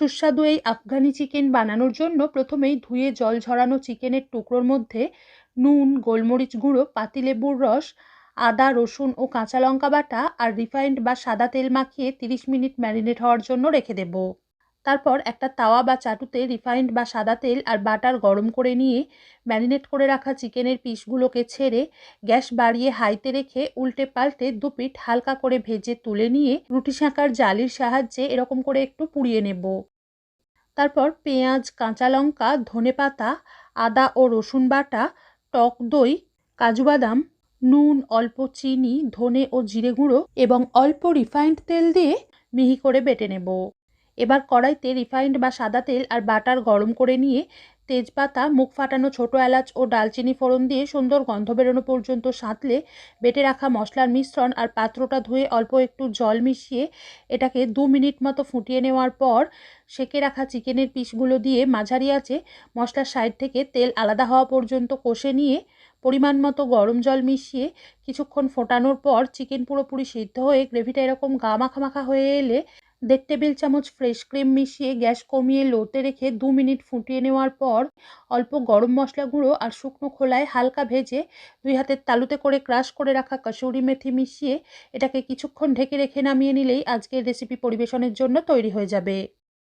সুস্বাদু এই আফগানি চিকেন বানানোর জন্য প্রথমেই ধুয়ে জল ঝরানো চিকেনের টুকরোর মধ্যে নুন, গোলমরিচ গুঁড়ো, পাতিলেবুর রস, আদা, রসুন ও কাঁচা লঙ্কা বাটা আর রিফাইন্ড বা সাদা তেল মাখিয়ে তিরিশ মিনিট ম্যারিনেট হওয়ার জন্য রেখে দেব। তারপর একটা তাওয়া বা চাটুতে রিফাইন্ড বা সাদা তেল আর বাটার গরম করে নিয়ে ম্যারিনেট করে রাখা চিকেনের পিসগুলোকে ছেড়ে গ্যাস বাড়িয়ে হাইতে রেখে উল্টে পাল্টে দু পিঠ হালকা করে ভেজে তুলে নিয়ে রুটি শাঁকার জালির সাহায্যে এরকম করে একটু পুড়িয়ে নেব। তারপর পেঁয়াজ, কাঁচা লঙ্কা, ধনে পাতা, আদা ও রসুন বাটা, টক দই, কাজু বাদাম, নুন, অল্প চিনি, ধনে ও জিরে গুঁড়ো এবং অল্প রিফাইন্ড তেল দিয়ে মিহি করে বেটে নেব। এবার কড়াইতে রিফাইন্ড বা সাদা তেল আর বাটার গরম করে নিয়ে তেজপাতা, মুখ ফাটানো ছোটো এলাচ ও ডালচিনি ফোড়ন দিয়ে সুন্দর গন্ধ বেরোনো পর্যন্ত সাঁতলে বেটে রাখা মশলার মিশ্রণ আর পাত্রটা ধুয়ে অল্প একটু জল মিশিয়ে এটাকে দু মিনিট মতো ফুটিয়ে নেওয়ার পর সেকে রাখা চিকেনের পিসগুলো দিয়ে মাঝারি আছে মশলার সাইড থেকে তেল আলাদা হওয়া পর্যন্ত কষে নিয়ে পরিমাণ মতো গরম জল মিশিয়ে কিছুক্ষণ ফোটানোর পর চিকেন পুরোপুরি সিদ্ধ হয়ে গ্রেভিটা এরকম গা মাখা মাখা হয়ে এলে দেড় টেবিল চামচ ফ্রেশ ক্রিম মিশিয়ে গ্যাস কমিয়ে লোতে রেখে দু মিনিট ফুটিয়ে নেওয়ার পর অল্প গরম মশলা গুঁড়ো আর শুকনো খোলায় হালকা ভেজে দুই হাতের তালুতে করে ক্রাশ করে রাখা কসুরি মেথি মিশিয়ে এটাকে কিছুক্ষণ ঢেকে রেখে নামিয়ে নিলেই আজকের রেসিপি পরিবেশনের জন্য তৈরি হয়ে যাবে।